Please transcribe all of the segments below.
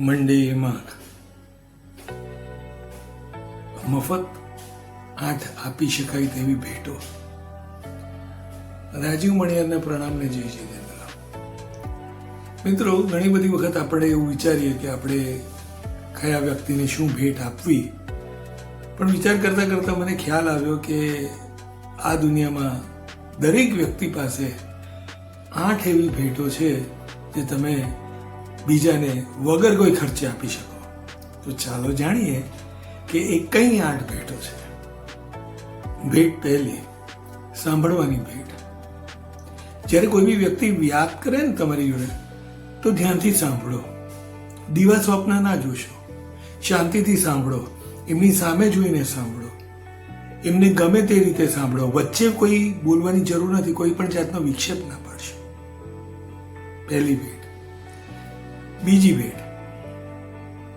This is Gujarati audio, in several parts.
મંડે માગ મફત આઠ આપી શકાય તેવી ભેટો. રાજીવ મણિયારના પ્રણામને જય જીતેન્દ્ર મિત્રો, ઘણી બધી વખત આપણે એવું વિચારીએ કે આપણે કયા વ્યક્તિને શું ભેટ આપવી. પણ વિચાર કરતા કરતા મને ખ્યાલ આવ્યો કે આ દુનિયામાં દરેક વ્યક્તિ પાસે આઠ એવી ભેટો છે જે તમે બીજાને વગર કોઈ ખર્ચે આપી શકો. તો ચાલો જાણીએ કે એ કઈ આઠ ભેટો છે. ભેટ પહેલી, સાંભળવાની ભેટ. જ્યારે કોઈ બી વ્યક્તિ વાત કરે ને તમારી જોડે, તો ધ્યાનથી સાંભળો. દીવા સ્વપ્ન ના જોશો. શાંતિથી સાંભળો. એમની સામે જોઈને સાંભળો. એમને ગમે તે રીતે સાંભળો. વચ્ચે કોઈ બોલવાની જરૂર નથી. કોઈ પણ જાતનો વિક્ષેપ ના પાડશો. પહેલી ભેટ. બીજી ભેટ.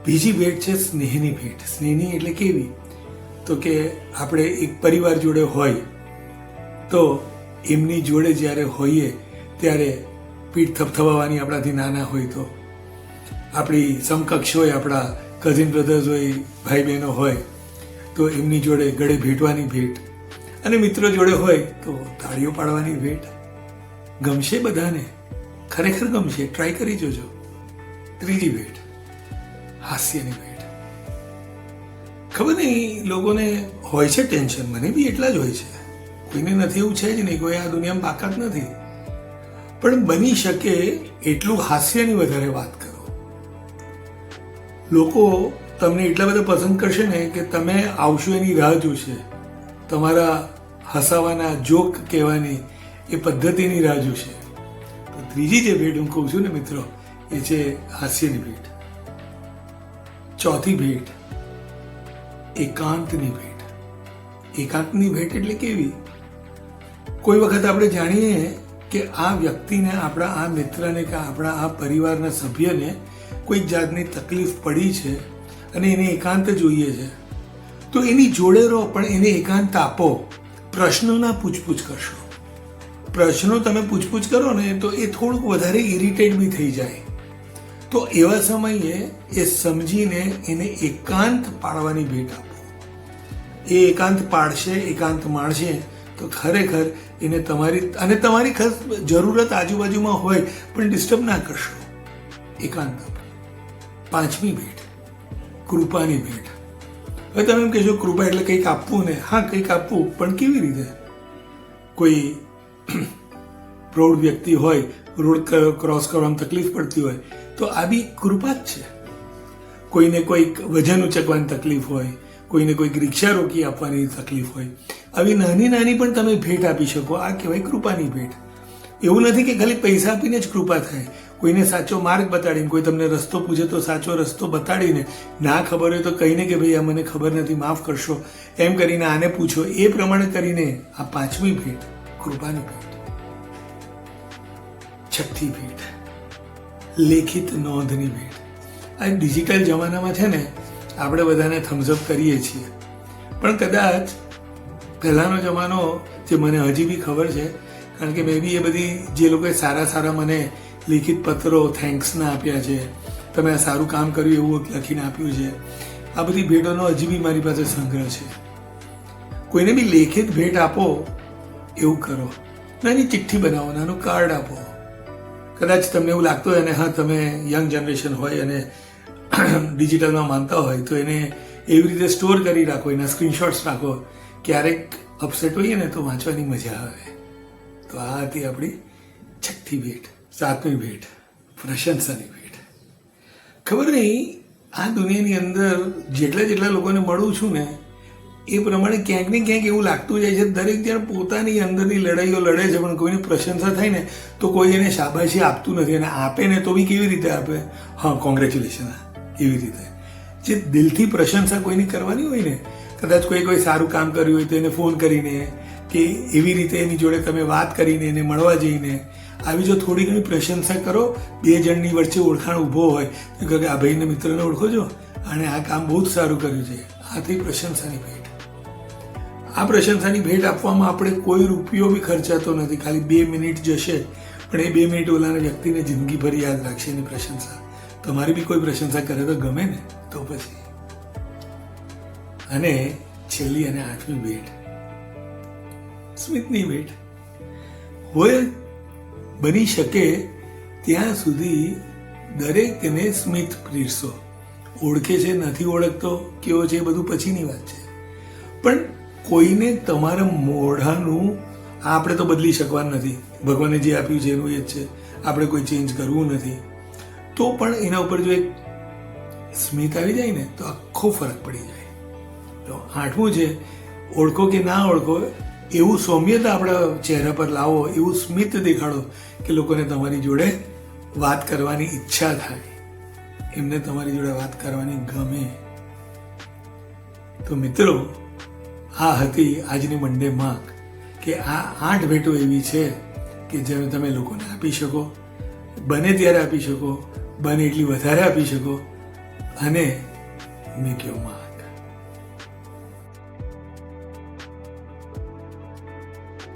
બીજી ભેટ છે સ્નેહની ભેટ. સ્નેહની એટલે કેવી? તો કે આપણે એક પરિવાર જોડે હોય, તો એમની જોડે જ્યારે હોઈએ, ત્યારે પીઠ થપથપાવવાની આપણાથી નાના હોય તો. આપણી સમકક્ષ હોય, આપણા કઝિન બ્રધર્સ હોય ભાઈ બહેનો હોય, તો એમની જોડે ગળે ભેટવાની ભેટ. અને મિત્રો જોડે હોય, તો તાળીઓ પાડવાની ભેટ. ગમશે બધાને? ખરેખર ગમશે? ટ્રાય કરી જોજો. ત્રીજી ભેટ, હાસ્યની ભેટ. ખબર નહીં, લોકોને હોય છે ટેન્શન? મને બી એટલા જ હોય છે. કોઈને નથી એવું છે જ નહીં, કોઈ આ દુનિયામાં બાકાત નથી. પણ બની શકે એટલું હાસ્યની વધારે વાત કરો. લોકો તમને એટલા બધા પસંદ કરશે ને કે તમે આવશો એની રાહ જોશે. તમારા હસાવાના જોક કહેવાની એ પદ્ધતિની રાહ જોશે. તો ત્રીજી જે ભેટ હું કહું છું ને મિત્રો એ છે હાસ્યની ભેટ. ચોથી ભેટ, એકાંતની ભેટ. એકાંતની ભેટ એટલે કેવી? કોઈ વખત આપણે જાણીએ કે આ વ્યક્તિને, આપણા આ મિત્રને કે આપણા આ પરિવારના સભ્યને કોઈક જાતની તકલીફ પડી છે અને એને એકાંત જોઈએ છે, તો એની જોડે રહો પણ એને એકાંત આપો, પ્રશ્નોના પૂછપૂછ કરશો. પ્રશ્નો તમે પૂછપૂછ કરો ને, તો એ થોડુંક વધારે ઇરિટેટ બી થઈ જાય. તો એવા સમયે એ સમજીને એને એકાંત પાડવાની ભેટ આપો. એ એકાંત પાડશે, એકાંત માણશે, તો ખરેખર એને તમારી, અને તમારી ખાસ જરૂરત આજુબાજુમાં હોય, પણ ડિસ્ટર્બ ના કરશો. એકાંત પાંચમી ભેટ. કૃપાની ભેટ. હવે તમે એમ કહેશો, કૃપા એટલે કંઈક આપવું ને. હા, કંઈક આપવું, પણ કેવી રીતે? કોઈ પ્રૌઢ વ્યક્તિ હોય, રોડ ક્રોસ કરવામાં તકલીફ પડતી હોય તો આવી કૃપા જ છે. કોઈને કોઈક વજન ઉચકવાની તકલીફ હોય, કોઈને કોઈક રિક્ષા રોકી આપવાની તકલીફ હોય, આવી નાની નાની પણ તમે ભેટ આપી શકો. આ કહેવાય કૃપાની ભેટ. એવું નથી કે ખાલી પૈસા આપીને જ કૃપા થાય. કોઈને સાચો માર્ગ બતાડીને, કોઈ તમને રસ્તો પૂછે તો સાચો રસ્તો બતાડીને, ના ખબર હોય તો કહીને કે ભાઈ, આ મને ખબર નથી, માફ કરશો. એમ કરીને આને પૂછો. એ પ્રમાણે કરીને આ પાંચમી ભેટ કૃપાની ભેટ. છઠ્ઠી ભેટ. લેખિત નોંધની ભેટ. આ ડિજિટલ જમાનામાં છે ને, આપણે બધાને થમ્સઅપ કરીએ છીએ. પણ કદાચ પહેલાંનો જમાનો, જે મને હજી બી ખબર છે, કારણ કે મેં બી એ બધી, જે લોકોએ સારા સારા મને લિખિત પત્રો થેન્ક્સના આપ્યા છે, તમે આ સારું કામ કર્યું એવું લખીને આપ્યું છે, આ બધી ભેટોનો હજી બી મારી પાસે સંગ્રહ છે. કોઈને બી લેખિત ભેટ આપો, એવું કરો. નાની ચિઠ્ઠી બનાવો, નાનું કાર્ડ આપો. કદાચ તમને એવું લાગતું હોય અને હા, તમે યંગ જનરેશન હોય અને ડિજિટલમાં માનતા હોય, તો એને એવી રીતે સ્ટોર કરી રાખો, એના સ્ક્રીનશોટ્સ રાખો, ક્યારેક અપસેટ હોઈએ ને તો વાંચવાની મજા આવે. તો આ હતી આપણી છઠ્ઠી ભેટ, સાતમી ભેટ, પ્રશંસાની ભેટ. ખબર નહીં, આ દુનિયાની અંદર જેટલા જેટલા લોકોને મળું છું ને એ પ્રમાણે ક્યાંક ને ક્યાંક એવું લાગતું જાય છે, દરેક જણ પોતાની અંદરની લડાઈઓ લડે છે, પણ કોઈની પ્રશંસા થાય ને, તો કોઈ એને શાબાશી આપતું નથી અને આપે ને તો બી કેવી રીતે આપે? હા કોંગ્રેચ્યુલેશન એવી રીતે. જે દિલથી પ્રશંસા કોઈની કરવાની હોય ને, કદાચ કોઈ કોઈ સારું કામ કર્યું હોય તો એને ફોન કરીને કે એવી રીતે એની જોડે તમે વાત કરીને એને મળવા જઈને, આવી જો થોડી ઘણી પ્રશંસા કરો, બે જણની વચ્ચે ઓળખાણ ઊભો હોય, તો કે આ ભાઈને મિત્રને ઓળખો છો? અને આ કામ બહુ જ સારું કર્યું છે. આથી પ્રશંસાની ભેટ. આ પ્રશંસાની ભેટ આપવામાં આપણે કોઈ રૂપિયો બી ખર્ચાતો નથી. ખાલી બે મિનિટ જશે, પણ એ બે મિનિટ ઓલાના વ્યક્તિને જિંદગીભર યાદ રાખશે એની પ્રશંસા. તમારી બી કોઈ પ્રશંસા કરે તો ગમે ને, તો પછી. અને છેલ્લી અને આઠમી ભેટ. સ્મિતની ભેટ. હોય, બની શકે ત્યાં સુધી દરેકને સ્મિત પીરસો. ઓળખે છે, નથી ઓળખતો, કેવો છે એ બધું પછીની વાત છે. પણ કોઈને તમારા મોઢાનું આપણે તો બદલી શકવા નથી. ભગવાને જે આપ્યું છે એનું એ જ છે. આપણે કોઈ ચેન્જ કરવું નથી. તો પણ એના ઉપર જો એક સ્મિત આવી જાય ને, તો આખો ફરક પડી જાય. તો આઠમું છે, ઓળખો કે ના ઓળખો, એવું સૌમ્યતા આપણા ચહેરા પર લાવો, એવું સ્મિત દેખાડો કે લોકોને તમારી જોડે વાત કરવાની ઈચ્છા થાય. એમને તમારી જોડે વાત કરવાની ગમે. તો મિત્રો આ હતી આજની મંડે માંગ કે આ આઠ ભેટો એવી છે કે જે તમે લોકોને આપી શકો, બને ત્યારે આપી શકો, બને એટલી વધારે આપી શકો, અને મેં કહ્યું માર્ક